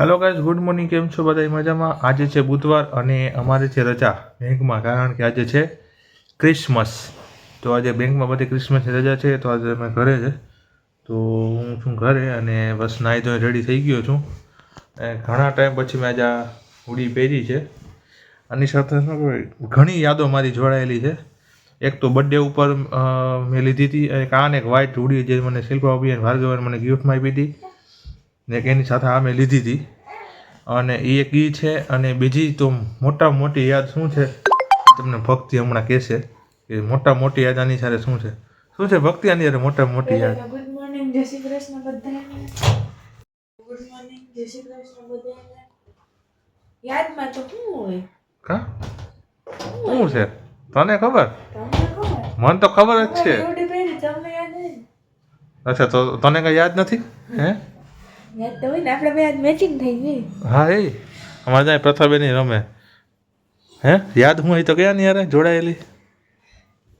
Hello guys good morning કેમ છો બધા મજામાં? આજે છે બુધવાર અને અમારે છે રજા બેંકમાં, કારણ કે આજે છે ક્રિસમસ. તો આજે બેંકમાં બધી ક્રિસમસની રજા છે, તો આજે અમે ઘરે છે. તો હું છું ઘરે અને બસ નાહી ધોઈ રેડી થઈ ગયો છું. ઘણા ટાઈમ પછી મેં આજે આ હુડી પહેરી છે. આની સાથે ઘણી યાદો મારી જોડાયેલી છે. એક તો બર્થડે ઉપર મેં લીધી હતી, એક આ એક વ્હાઇટ હુડી જે મને શિલ્પા ભાભી અને ભાર્ગવે મને ગિફ્ટમાં આપી હતી. ને એની સાથે અમે લીધી હતી. અને એ એક એ છે અને બીજી તો મોટા મોટી યાદ શું છે? તમને ભક્તિ હમણાં કહેશે કે મોટા મોટી યાદ આની સાથે શું છે? શું છે ભક્તિ આની સાથે મોટા મોટી યાદ? ગુડ મોર્નિંગ જય શ્રી કૃષ્ણ બધાને. ગુડ મોર્નિંગ જય શ્રી કૃષ્ણ બધાને. યાદમાં તો શું હોય? કા? શું છે? તને ખબર? મન તો ખબર જ છે. અચ્છા તો તને કઈ યાદ નથી? હે? યાદ તો હોય ને આપણે બે યાદ મેચિંગ થઈ ગઈ. હા એ. અમારે ત્યાં પ્રથાબેની રમે. હે? યાદ હું અહીં તો કયા નહીં યાર જોડાયેલી.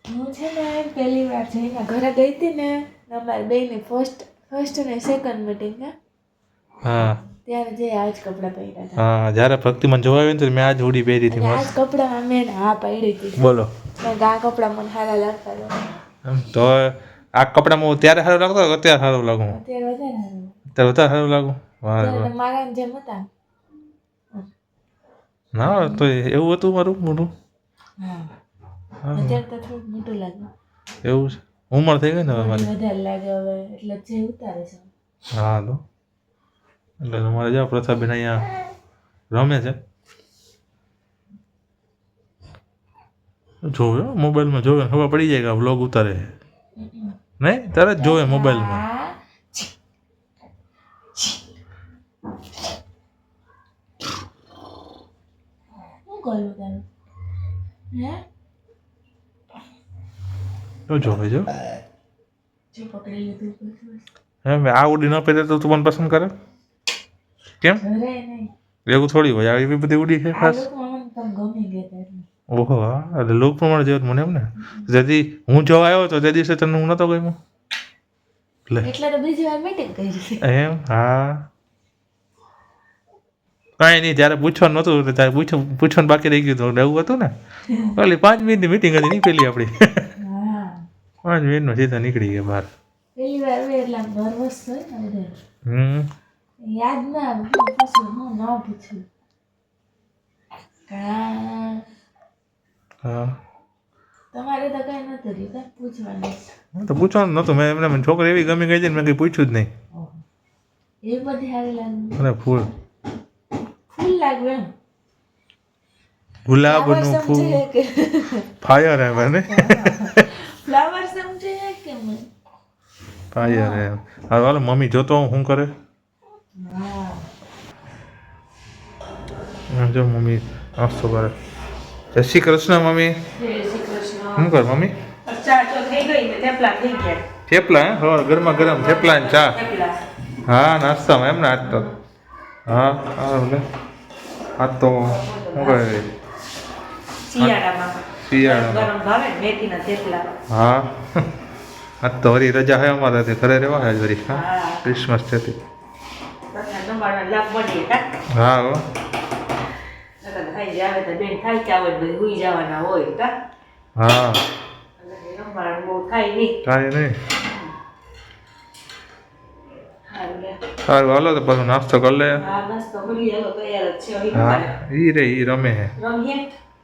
હું છે ને પહેલી વાર જઈને ઘરે ગઈ હતી ને અમારી બેની ફર્સ્ટ ફર્સ્ટ ને સેકન્ડ મિટિંગ ને હા. ત્યારે જે આ જ કપડાં પહેર્યા હતા. હા જ્યારે ભક્તિ મને જોવા આવી ને તો મેં આજ હુડી પહેરી હતી કપડામાં મેં હા પહેરી હતી. બોલો. કે આ કપડાં મને સારા લાગતા તો આ કપડામાં હું ત્યારે સારું લાગતો અત્યારે સારું લાગુ? અત્યારે વધારે સારું. અત્યારે વધારે સારું લાગું વાહ તો મારા જેમ હતા ના તો એવું હતું મારું હા, અત્યારે તો થોડું મોટું લાગે એવું છે ઉંમર થઈ ગઈ ને હવે મારી વધારે લાગે હવે એટલે જે ઉતારે છે હા તો એટલે તમારે જાઓ પ્રથાબેન અહીંયા રમે છે જોવે મોબાઈલમાં જોયો ખબર પડી જાય કે આ વ્લોગ ઉતારે નહીં તરત જોવે મોબાઈલમાં હા. શું કર્યું તારું હે? તો જોવે જો. જો પકડી લીધું હે મે આ ઉડી ન પહેરે તો તું મને પસંદ કરે? કેમ? અરે નહીં. એવું થોડી હોય એવી બધી ઉડી છે ખાસ? તમ. ઓહો હા એટલે લોક પ્રમાણે જેવું મને એમ ને? જેથી હું જોવા આવ્યો તો તે દિવસે તને હું નહોતો ગમ્યો. એટલે તો બીજી વાર મીટિંગ કરી એમ હા. કાંઈ નહીં જયારે પૂછવાનું નહોતું ત્યારે પૂછો પૂછવાનું બાકી રહી ગયું હતું એવું હતું ને? ઓલી પાંચ મિનિટની મિટિંગ હતી નીકળી આપણી પાંચ પાંચ મિનિટનો સીધા નીકળી ગયા બહાર. વાર એટલે ને હમ. યાદ ના હું ન પૂછું. હા. તમારે તો કઈ નતું પૂછવાનું. હું તો પૂછવાનું નહોતું. મેં એમને મને છોકરી એવી ગમી ગઈ છે ને મેં કંઈ પૂછ્યું જ નહીં. એ બધી સારી લાગે. ફૂલ. ફૂલ એમ ગુલાબનું ફૂલ ફાયર એમ ને ફ્લાવર સમજે કે મને ફાયર એમ હવે હાલો મમ્મી જોતો હું શું કરે જો મમ્મી નાસ્તો કરે જય શ્રી કૃષ્ણ મમ્મી શું કર મમ્મી ચા તો થઈ ગઈ ને થેપલા થઈ ગયા થેપલા હે હવે ગરમા ગરમ થેપલા ને ચા હા નાસ્તામાં એમ ને આજ તો હા હા ભલે તો શું કહે શિયાળામાં. શિયાળામાં. ભાવે મેથીના થેપલા. હા. આ તો વરી રજા હે અમારે તે ઘરે રહેવા હે વરી હા? ક્રિસમસ છે તે. હા હો. હા. ખાઈ જાય સારું હાલો તો પાછો નાસ્તો કરી લે. હા. ઈ રે એ રમે હે.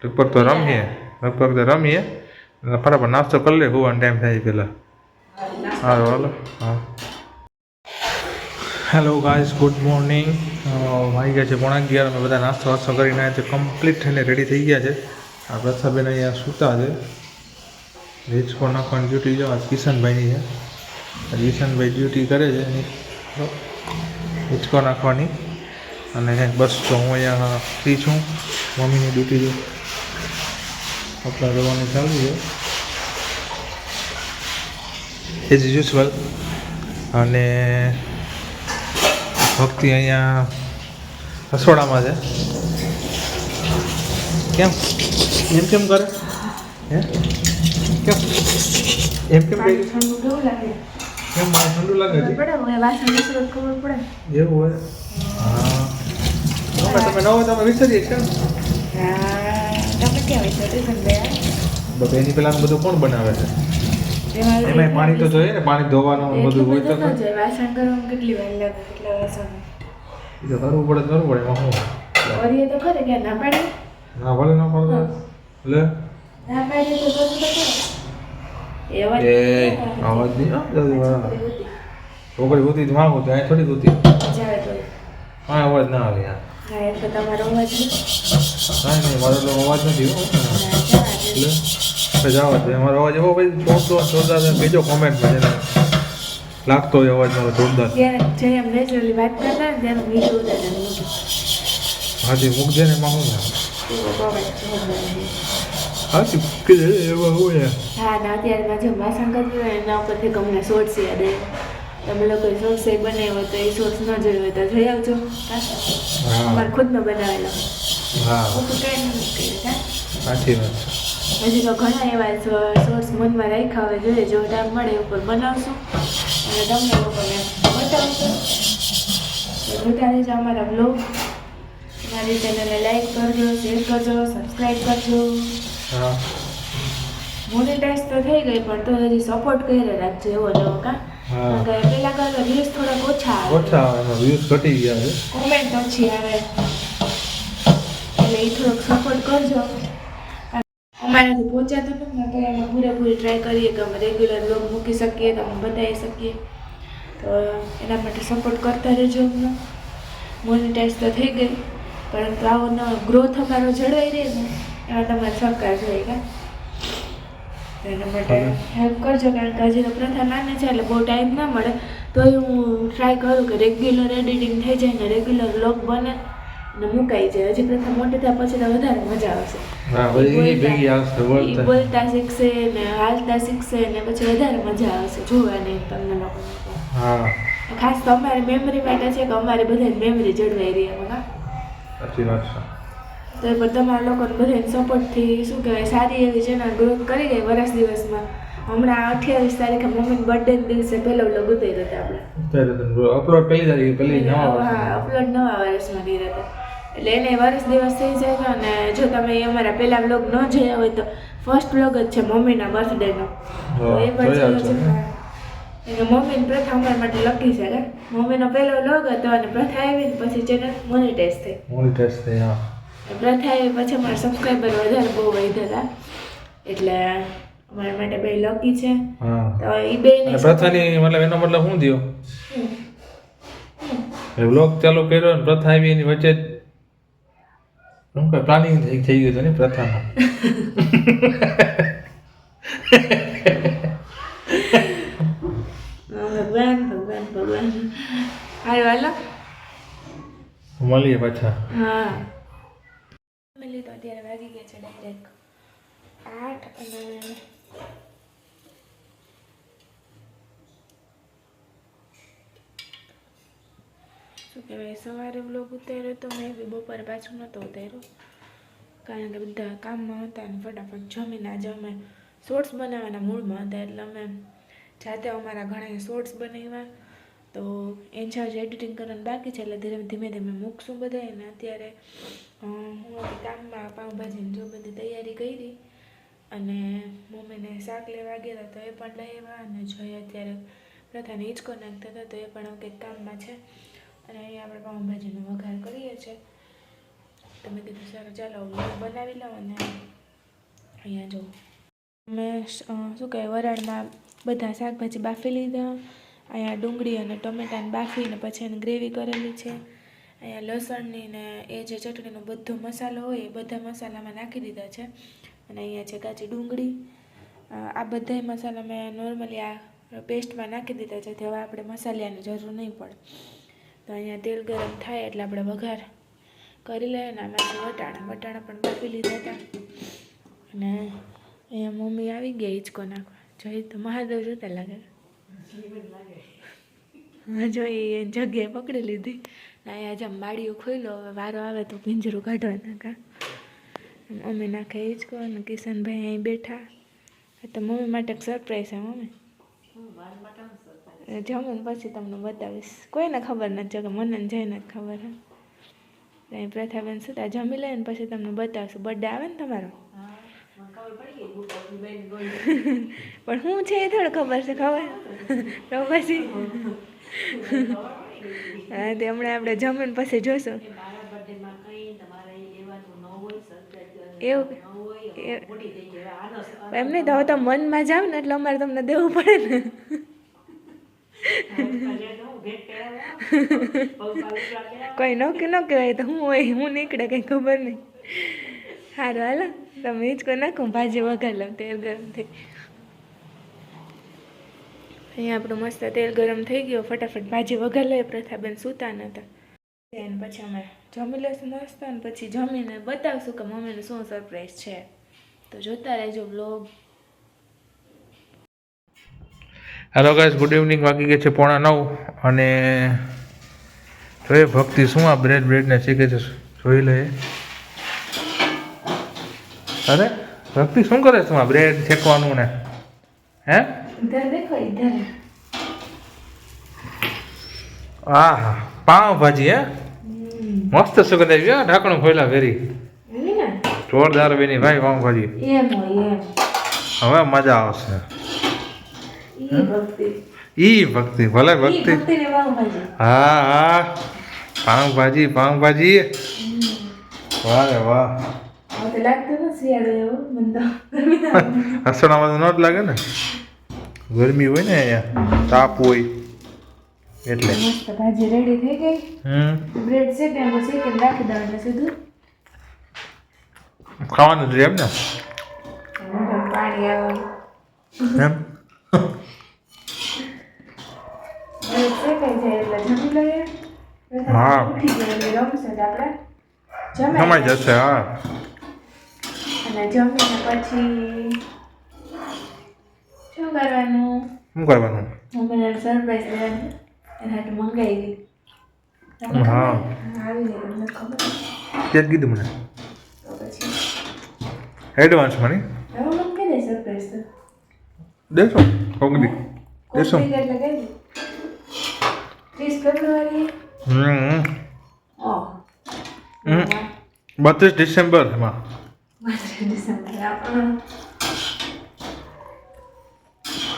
લગભગ તો રમીએ. લગભગ તો રમીએ. બરાબર નાસ્તો કરી લે હોવાનો ટાઈમ થાય નાસ્તો સારું હાલો. હા. હેલો ગાઈઝ ગુડ મોર્નિંગ વાગી ગયા છે પોણા અગિયાર અમે બધા નાસ્તો વાસ્તો કરીને આવ્યા છે કમ્પ્લીટ થઈને રેડી થઈ ગયા છે. આ પ્રથાબેન અહીંયા સૂતા છે. હિંચકો નાખવાની ડ્યુટી જો આ કિશનભાઈની છે. કિશનભાઈ ડ્યુટી કરે છે એની હિંચકો નાખવાની. અને બસ તો હું અહીંયા ફ્રી છું મમ્મીની ડ્યુટી જો કપડાં ધોવાનું ચાલુ છે. એઝ યુઝવલ અને ભક્તિ અહીંયા રસોડામાં છે. કેમ? એમ કેમ કરે? હે? કેમ? એમ કેમ કેમ મારે ઠંડુ લાગે છે. પડે હવે વાસણ વિસરું તો ખબર પડે. એવું હોય? હા. તમે નવો તમે વિચારીએ છે? હા તમે ક્યાં ગયા બસ એની પહેલા બધું કોણ બનાવે છે? એમાં એમાં પાણી તો જોઈએ ને પાણી ધોવાનું બધું હોય તો એટલું. વાસણ કરવામાં કેટલી વાર લાગે કેટલા વાસણ. એ તો કરવું પડે કરવું પડે એમાં શું? કરીએ તો ખરે કે ના પાડી ના ભલે ના પડે લે. ના પાડીએ તો બધું તો અવાજ નહીં. છોકરી જ માંગુ તો અહીં થોડી જાવે હા અવાજ ના આવે યાર. તમારો અવાજ નહીં. મારો એટલો અવાજ નથી. એટલે જવા દે. મારો અવાજ એવો ભાઈ જોરદાર જોરદાર બીજો કોમેન્ટમાં જેને લાગતો હોય અવાજ મારો જોરદાર. હાજી ને મૂકજે ને એમાં શું યાર કે એમાં શું યાર હા ને અત્યારે મેં જે વાસણ કર્યું હોય એના ઉપરથી ગમને શોર્ટ્સ યાદ આવે તમે લોકો શોર્ટ્સ એ બનાવ્યો હોય તો એ શોર્ટ્સ ન જોયો હોય તો જોઈ આવજો હા અમારે ખુદનો બનાવેલો હા હું તો કાંઈ નહીં કરી સાચી વાત છે હજી તો ઘણા એવા શોર્ટ્સ મનમાં રાખ્યા હોય જોઈએ જો ટાઈમ મળે ઉપર બનાવશું અને તમને લોકોને બતાવશું તો જ અમારા બ્લોગ મારી ચેનલને લાઈક કરજો શેર કરજો સબસ્ક્રાઈબ કરજો હા. મોનેટાઈઝ તો થઈ ગઈ પણ તો હજી સપોર્ટ કરી રાખજો એવો નવો કા? પેલા કરતા વ્યૂઝ થોડા ઓછા આવે. ઓછા આવે એમાં વ્યૂઝ ઘટી ગયા છે. કોમેન્ટ ઓછી આવે. એટલે એ થોડોક સપોર્ટ કરજો. અમારાથી પહોંચાતું નથી તો એમાં પૂરેપૂરી ટ્રાય કરીએ કે અમે રેગ્યુલર બ્લોગ મૂકી શકીએ તમને બતાવી શકીએ. તો એના માટે સપોર્ટ કરતા રહેજો અમને. મોનિટાઈઝ તો થઈ ગઈ પરંતુ આવો ન ગ્રોથ અમારો જળવાઈ રહે ને એમાં તમારે સહકાર જોઈએ કે એના માટે હેલ્પ કરજો કારણ કે હજી તો પ્રથા નાની છે એટલે બહુ ટાઈમ ના મળે. તોય હું ટ્રાય કરું કે રેગ્યુલર એડિટિંગ થઈ જાય ને રેગ્યુલર લોક બને ને મુકાઈ જાય. હજી પ્રથા મોટી થયા પછી તો વધારે મજા આવશે. બોલતા શીખશે ને હાલતા શીખશે ને પછી વધારે મજા આવશે. જોવાની તમને લોકો હા. ખાસ તો અમારી મેમરી માટે છે કે અમારી બધાની મેમરી જળવાઈ રહી એમાં? સાચી વાત છે. તો એ પણ તમારા લોકોને બધાને સપોર્ટથી શું કહેવાય સારી એવી ચેનલ ગ્રોથ કરી ગઈ વરસ દિવસમાં. હમણાં અઠ્યાવીસ તારીખે મમ્મી બર્થડે દિવસે પહેલો વ્લોગ ઉતાર્યો હતા આપણે. અપલોડ પહેલી તારીખે પહેલી નવા હા અપલોડ નવા વર્ષમાં કર્યા હતા. એટલે એને વરસ દિવસ થઈ જાય છે અને જો તમે અમારા પહેલા વ્લોગ ન જોયા હોય તો ફર્સ્ટ વ્લોગ જ છે મમ્મીના બર્થડેનો તો એ પણ જોયા છે. એને મમ્મીને પ્રથા અમારા માટે લકી છે મમ્મીનો પહેલો વ્લોગ હતો અને પ્રથા આવી પછી ચેનલ મોનિટાઈઝ થઈ. મોનિટાઈઝ થઈ હા. પ્રથા આવી પછી અમારા સબસ્ક્રાઈબર વધારે બહુ વધ્યા એટલે અમારા માટે બે લકી છે. તો એ બે પ્રથાની મતલબ એનો મતલબ શું થયો? એ વ્લોગ ચાલુ કર્યો ને પ્રથા આવી એની વચ્ચે શું કહે પ્લાનિંગ થઈ થઈ ગયું હતું ને પ્રથાનું. ભગવાન ભગવાન ભગવાન. હાલો હાલો. મળીએ પાછા. હા. ફેમિલી તો અત્યારે વાગી ગયા છે ડાયરેક્ટ આઠ અને શું કહેવાય સવારે બ્લોગ ઉતાર્યો તો મેં બી બપોરે પાછું નહોતો ઉતાર્યો. કારણ કે બધા કામમાં હતા અને ફટાફટ જમીને આજે અમે શોર્ટ્સ બનાવવાના મૂડમાં હતા એટલે અમે જાતે અમારા ઘણા શોર્ટ્સ બનાવ્યા. તો એન્ચાર્જ એડિટિંગ કરવાનું બાકી છે એટલે ધીરે ધીમે ધીમે મૂકશું બધા ને અત્યારે. હું કામમાં પાઉંભાજીની જો બધી તૈયારી કરી અને મમ્મીને શાક લેવા ગયા તો એ પણ લઈ આવ્યા અને જોઈએ અત્યારે પ્રથાને હિંચકો નાખતા હતા તો એ પણ કંઈક કામમાં છે. અને અહીંયા આપણે પાઉંભાજીનો વઘાર કરીએ છીએ. તમે કીધું સારું ચાલો બનાવી લઉં અને અહીંયા જો મેં શું કહે વરાળમાં બધા શાકભાજી બાફી લીધા. અહીંયા ડુંગળી અને ટમેટાને બાફીને પછી એની ગ્રેવી કરેલી છે. અહીંયા લસણની ને એ જે ચટણીનો બધો મસાલો હોય એ બધા મસાલામાં નાખી દીધા છે. અને અહીંયા છે કાચી ડુંગળી. આ બધા મસાલા મેં નોર્મલી આ પેસ્ટમાં નાખી દીધા છે. હવે આપણે મસાલાની જરૂર નહીં પડે. તો અહીંયા તેલ ગરમ થાય એટલે આપણે વઘાર કરી લઈએ ને આમાંથી વટાણા વટાણા પણ કાપી લીધા હતા. અને અહીંયા મમ્મી આવી ગયા હિંચકો નાખવા. જોઈ તો મહાદેવ જોતા લાગે. હા જો એ જગ્યાએ પકડી લીધી. ને જેમ બાળીઓ ખોલ્યો હવે વારો આવે તો પિંજરું કાઢવાના કા. મમ્મી નાખે કહો, અને કિશનભાઈ અહીં બેઠા. તો મમ્મી માટે સરપ્રાઈઝ છે, મમ્મી. જમું ને પછી તમને બતાવીશ. કોઈને ખબર નથી જો કે મને ને જઈને જ ખબર હે ત્યાં પ્રથાબેન સુતા જમી લે ને પછી તમને બતાવશું. બર્થડે આવે ને તમારો? પણ હું છે એ થોડું ખબર છે, ખબર? તો પછી. હા તે હમણાં આપણે જમીન પછી જોશું એવું. એમ નહીં તો હવે તો મનમાં જાવ ને એટલે અમારે તમને દેવું પડે ને. કોઈ નક્કી ન કહેવાય તો હું હોય હું નીકળે કંઈ ખબર નહીં. સારું હાલો. તમે હિંચકો નાખો ભાજી વગર લઉં તેલ ગરમ થઈ. અહીંયા આપણું મસ્ત તેલ ગરમ થઈ ગયો ફટાફટ ભાજી વઘાર લઈએ પ્રથાબેન સૂતા નહોતા એને પછી અમે જમી લઈશું મસ્ત અને પછી જમીને બતાવશું કે મમ્મીને શું સરપ્રાઈઝ છે. તો જોતા રહેજો blog hello guys good evening વાગી ગયા છે પોણા નવ અને જોઈએ ભક્તિ શું આ બ્રેડ બ્રેડને શીખે છે. જોઈ લઈએ. અરે ભક્તિ શું કરે છે? આ બ્રેડ શેકવાનું ને? હે? દેખો ઇધર આ હા પાવ ભાજી હે? મસ્ત સુગંધ આવી હો, ઢાંકણું ખોલ્યા વેરી. જોરદાર બેની ભાઈ પાવ ભાજી. એમ એમ. હવે મજા આવશે. ઈ ભક્તિ. ઈ ભક્તિ ભલે ભક્તિ. હા હા. પાઉંભાજી પાઉંભાજી વાહ રે વાહ. લાગતું નથી શિયાળો એવો મને તો ગરમી ના આવે. હસણામાં તો ન જ લાગે ને? ગરમી હોય ને અહીંયા તાપ હોય એટલે. મસ્ત ભાજી રેડી થઈ ગઈ. હમ. બ્રેડ છે ત્યાં પછી કે રાખી દઉં એટલે સીધું ખાવાનું જ એમ ને પાણી આવે. એમ? હા. જમાઈ જશે હા. અને જમીને પછી શું કરવાનું શું કરવાનું હું મને સરપ્રાઈઝ દેવાની એના હાટુ મંગાવી હા. આવી ગઈ તમને ખબર તે કીધું મને એડવાન્સ મની હવે મને કહી દે સરપ્રાઈઝ તો દેશો કોકડી દેશો એટલે દે ત્રીસ ફેબ્રુઆરી હમ ઓહ હમ. બત્રીસ ડિસેમ્બર એમાં ડિસેમ્બર આપણું અમારે બત્રીસ ડિસેમ્બર આવે ને દઈ દીધું હું તો વાટ જોઉં ને વાટ જોઉં ને હા હા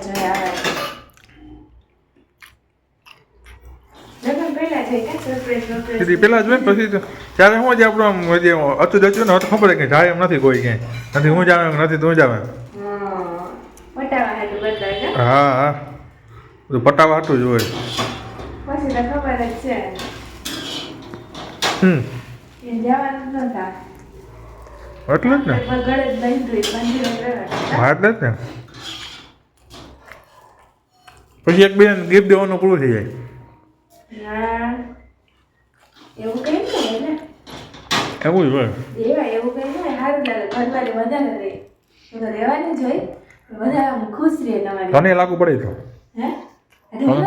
જોઈ આવે લગ્ન પહેલા જઈ દીધું હા સીધી પેલા જ પછી તો ત્યારે હું જ આપણું આમ હજી અતું ને તો ખબર કે જાય એમ નથી કોઈ ક્યાંય. નથી હું જાવે નથી તું જાવે હા હા બધું પટાવા હાટું જ હોય. હમ. એ જવાનું નતા. એટલે જ ને? હા એટલે જ ને? પછી એકબીજાને ગિફ્ટ દેવાનું પૂરું થઈ જાય. એવું કઈ ને. એવું જ હોય. એવું કઈ નહીં સારું લાગે ઘરવાળી વધારે રહે. તો રહેવાની જ હોય. વધારે આમ ખુશ રહે તમારી. તને લાગુ પડે તો. હે? અરે હું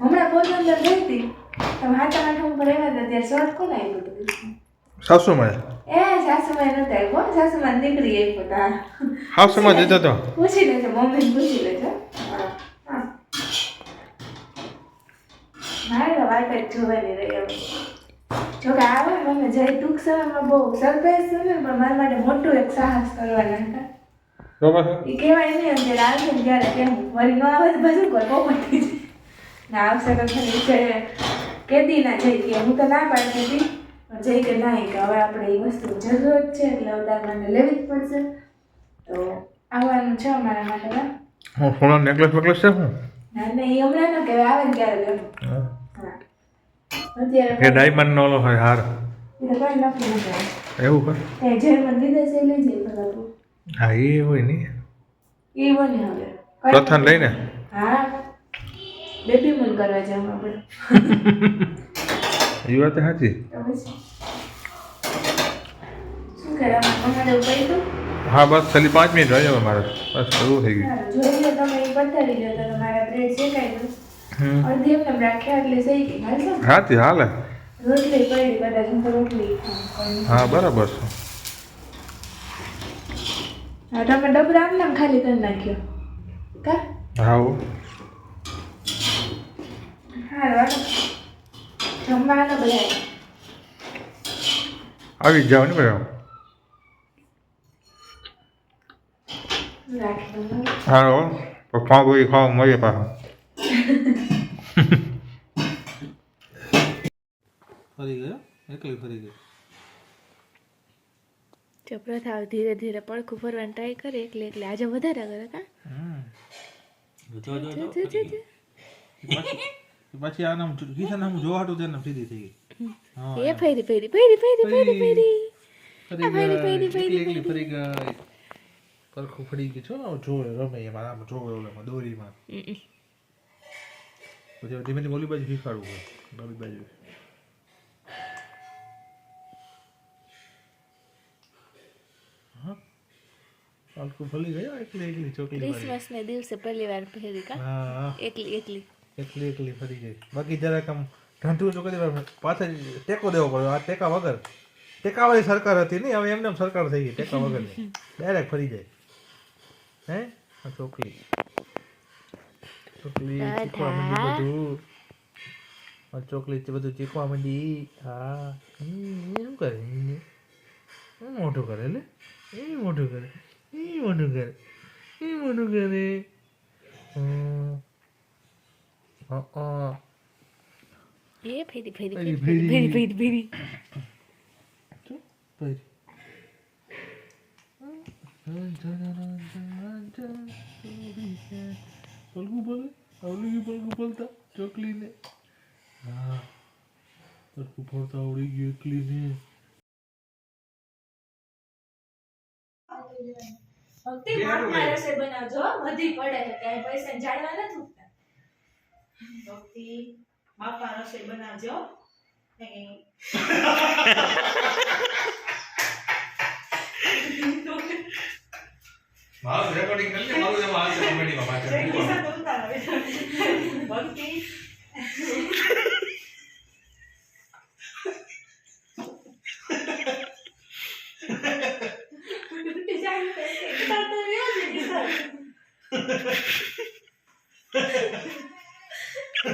અંદર હું અંદર હમણાં ગઈ હતી. તમે હાથા માટે ઉપર આવ્યા હતા ત્યારે શોર્ટ કોણ આવ્યું હતું સાસુ માં એ સાસુમાં નતા આવ્યો સાસુમાં દીકરી આવ્યો હતા સાસુ માં જતો તો? પૂછી લેજો મમ્મી પૂછી લેજો. મારે તો જ જોવાની રહી જો કે આવે મને જય ટૂંક સમયમાં બહુ સરપ્રાઈઝ છે પણ મારા માટે મોટું એક સાહસ કરવાના હતા. એ કહેવાય નહીં અંદર આવે ને ત્યારે કેમ વળી ન આવે તો પછી કોઈ જાય ના આવશે તો છે કેદી ના જઈ કે હું તો ના પાડતી હતી પણ જઈ કે ના કે હવે આપણે એ વસ્તુ જરૂરત છે એટલે મને લેવી જ પડશે. તો આવવાનું છે અમારા માટે હું? સોના નેકલેસ બેકલેસ છે હું ના ના એ હમણાં ન કહેવાય આવે ને ત્યારે લેવું? અત્યારે એ ડાયમંડ નો ઓલો હોય હાર. એ એવું હોય ત્યાં જર્મન વિદેશે લઈ બરાબર હા એ હોય નહીં એ બને હવે. કથન લઈને? હા. બેબી મૂન કરવા જવું આપણે. એ વાત સાચી? શું કરવાનું અમારે ઉપાય તો હા બસ ખાલી પાંચ મિનિટ રહી હવે મારે. બસ એવું થઈ ગયું. જોઈ લો તમે એ બતાવી દો તો મારા બ્રેડ શેકાઈ ગયું અડધી એમને રાખ્યા એટલે સહી ગઈ. હાલ? હાથી હાલે. રોટલી પડી કદાચ હું રોટલી કોઈ. હા બરાબર છે. હા, કે હા તમે હું કોઈ. હા ડબરા આમ ખાલી કરી નાખ્યો. કા? હા. આવી જાવ ને બધા હાલો પપ્પા કોઈ ખાવ મળીએ પાછા ફરી ગયો એકલી ફરી ગયો ચપરા થાવ ધીરે ધીરે પડખું ફરવાની ટ્રાય કરે એટલે એટલે આજે વધારે કરે કા જો જો જો, જો, જો, જો. પછી આનામ કિશન નામ જોવાટું તેને સીધી થઈ ગઈ. એ ફેરી ફેરી ફેરી ફેરી ફેરી ફેરી ફરી. ફેરી ફેરી ફેરી ફરી, ગઈ. પરખું ફરી ગઈ છો જોવે રમે એમાં આમ જોવે ઓલામાં દોરીમાં. પછી ધીમે ધીમે ઓલી બાજુ શીખવાડવું હોય નવી બાજુ. પાલકું ફરી ગયો એકલી એકલી ચોકલી ક્રિસમસ ને દિવસે પહેલી વાર ફેરી કા? એકલી એકલી. એકલી એકલી ફરી ગઈ બાકી જરાક આમ ઢંઢું તો કદી પાછળ ટેકો દેવો પડ્યો આ ટેકા વગર. ટેકાવાળી સરકાર હતી નહીં. હવે એમને એમ સરકાર થઈ ગઈ. ટેકા વગરની ડાયરેક્ટ ફરી જાય. હે? આ ચોકલી ચોકલી ચીકવા માંડી બધું. આ ચોકલી બધું ચીકવા માંડી. હા. શું કરે. એ મોટું કરે લે. એ મોટું કરે. એ મોટું કરે. એ મોટું કરે. હમ. હા એ ફેરી ફેરી ફેરી, ફેરી ફેરી. ફેરી ફેરી પલકું બોલે આવડી ગયું પલકું બોલતા ચોકલીને. હા પલકું ફોડતા આવડી ગયું એકલીને. ભક્તિ માપમાં રસોઈ બનાવજો વધી પડે કાંઈ પૈસા જાણવા નથી. ભક્તિ બાપા રસોઈ બનાવજો. એ મારું રેકોર્ડિંગ કરી લે મારું એમાં આવશે કોમેડીમાં પાછળ. કિશન તો ઉતારો. ભક્તિ